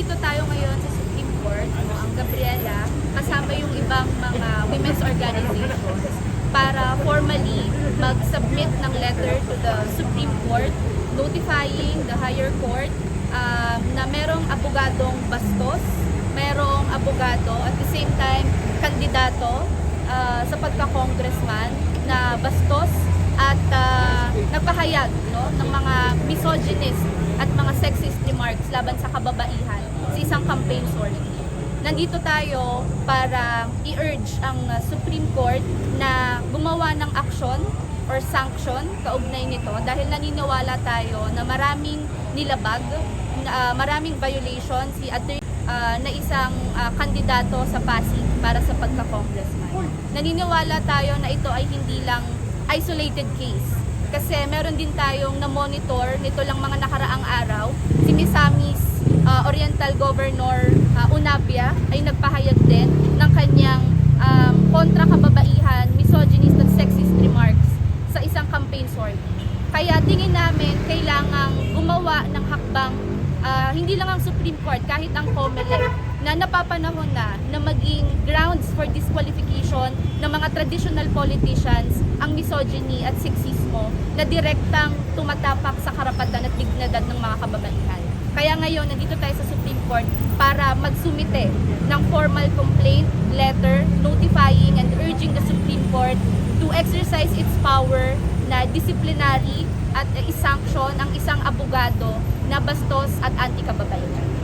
nandito tayo ngayon sa Supreme Court, no, ang Gabriela, kasama yung ibang mga women's organizations para formally mag-submit ng letter to the Supreme Court notifying the higher court um, na merong abogadong bastos, merong abogado at the same time kandidato uh, sa pagka-congressman na bastos at uh, nagpahayag no, ng mga misogynist at mga sexist remarks laban sa kababaihan sa isang campaign sortie. Nandito tayo para i-urge ang uh, Supreme Court na gumawa ng aksyon or sanction kaugnay nito dahil naniniwala tayo na maraming nilabag, uh, maraming violation si attorney uh, na isang uh, kandidato sa Pasig para sa pagka-congressman. Naniniwala tayo na ito ay hindi lang isolated case kasi meron din tayong na-monitor nito lang mga nakaraang araw si Misamis uh, Oriental Governor uh, Unabia ay nagpahayag din ng kanyang um, kontra kababaihan, misogynist at sexist remarks sa isang campaign sortie. Kaya tingin namin kailangang gumawa ng hakbang ah, hindi lang ang Supreme Court, kahit ang COMELEC na napapanahon na na maging grounds for disqualification ng mga traditional politicians ang misogyny at sexismo na direktang tumatapak sa karapatan at dignidad ng mga kababaihan. Kaya ngayon, nandito tayo sa Supreme Court para magsumite ng formal complaint letter notifying and urging the Supreme Court to exercise its power na disciplinary at isanction ang isang abogado na bastos at anti-kababaihan.